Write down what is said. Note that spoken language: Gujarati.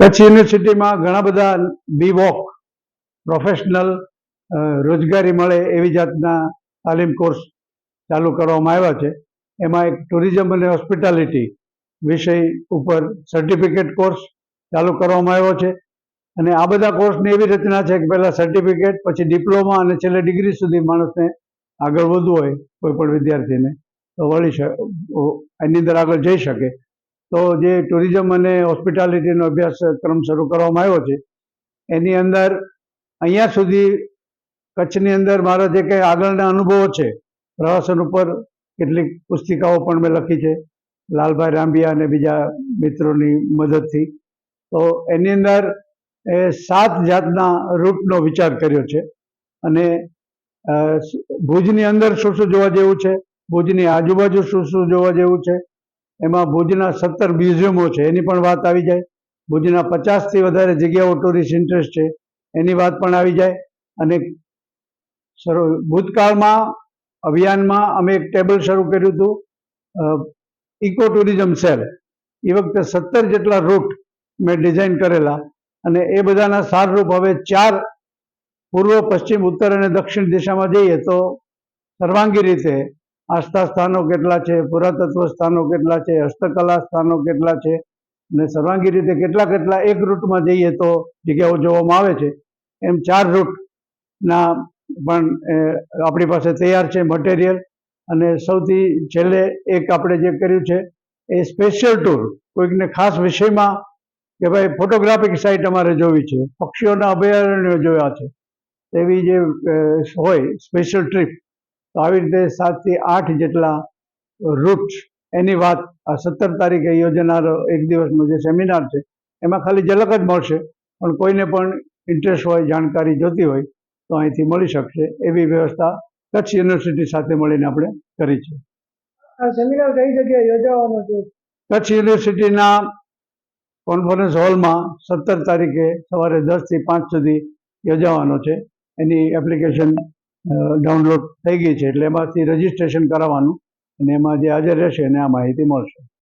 કચ્છ યુનિવર્સિટીમાં ઘણા બધા બી વોક પ્રોફેશનલ રોજગારી મળે એવી જાતના તાલીમ કોર્સ ચાલુ કરવામાં આવ્યા છે. એમાં એક ટુરિઝમ અને હોસ્પિટાલિટી વિષય ઉપર સર્ટિફિકેટ કોર્સ ચાલુ કરવામાં આવ્યો છે. અને આ બધા કોર્સની એવી રચના છે કે પહેલાં સર્ટિફિકેટ, પછી ડિપ્લોમા અને છેલ્લે ડિગ્રી સુધી માણસને આગળ વધવું હોય કોઈ પણ વિદ્યાર્થીને તો વળી એની અંદર આગળ જઈ શકે. તો જે ટુરિઝમ અને હોસ્પિટાલિટીનો અભ્યાસક્રમ શરૂ કરવામાં આવ્યો છે, એની અંદર અહીંયા સુધી કચ્છની અંદર મારા જે કંઈ આગળના અનુભવો છે, પ્રવાસન ઉપર કેટલીક પુસ્તિકાઓ પણ મેં લખી છે, લાલભાઈ રાંબિયા અને બીજા મિત્રોની મદદથી. તો એની અંદર એ સાત જાતના રૂટનો વિચાર કર્યો છે અને ભુજની અંદર શું શું જોવા જેવું છે, ભુજની આજુબાજુ શું શું જોવા જેવું છે એમાં ભુજના સત્તર મ્યુઝિયમો છે, એની પણ વાત આવી જાય. ભુજના પચાસથી વધારે જગ્યાઓ ટુરિસ્ટ ઇન્ટરેસ્ટ છે, એની વાત પણ આવી જાય. અને ભૂતકાળમાં, અભિયાનમાં અમે એક ટેબલ શરૂ કર્યું હતું ઇકો ટુરિઝમ સેલ. એ વખતે સત્તર જેટલા રૂટ મેં ડિઝાઇન કરેલા અને એ બધાના સારરૂપ હવે ચાર પૂર્વ, પશ્ચિમ, ઉત્તર અને દક્ષિણ દિશામાં જઈએ તો સર્વાંગી રીતે આસ્થા સ્થાનો કેટલા છે, પુરાતત્વ સ્થાનો કેટલા છે, હસ્તકલા સ્થાનો કેટલા છે અને સર્વાંગી રીતે કેટલા કેટલા એક રૂટમાં જઈએ તો જગ્યાઓ જોવામાં આવે છે. એમ ચાર રૂટના પણ આપણી પાસે તૈયાર છે મટીરિયલ અને સૌથી છેલ્લે એક આપણે જે કર્યું છે એ સ્પેશિયલ ટૂર. કોઈકને ખાસ વિષયમાં કે ભાઈ ફોટોગ્રાફિક સાઇટ અમારે જોવી છે, પક્ષીઓના અભયારણ્યો જોયા છે. એવી જે હોય, સ્પેશિયલ ટ્રીપ તો આવી રીતે સાતથી આઠ જેટલા રૂટ એની વાત આ સત્તર તારીખે યોજનારો એક દિવસનો જે સેમિનાર છે એમાં ખાલી ઝલક જ મળશે પણ કોઈને પણ ઇન્ટરેસ્ટ હોય જાણકારી જોતી હોય તો અહીંથી મળી શકશે એવી વ્યવસ્થા કચ્છ યુનિવર્સિટી સાથે મળીને આપણે કરી છે. આ સેમિનાર કઈ જગ્યાએ યોજાવાનો છે? કચ્છ યુનિવર્સિટીના કોન્ફરન્સ હોલમાં સત્તર તારીખે સવારે દસથી પાંચ સુધી યોજાવાનો છે એની એપ્લિકેશન ડાઉનલોડ થઈ ગઈ છે એટલે એમાંથી રજીસ્ટ્રેશન કરાવવાનું અને એમાં જે હાજર રહેશે એને આ માહિતી મળશે.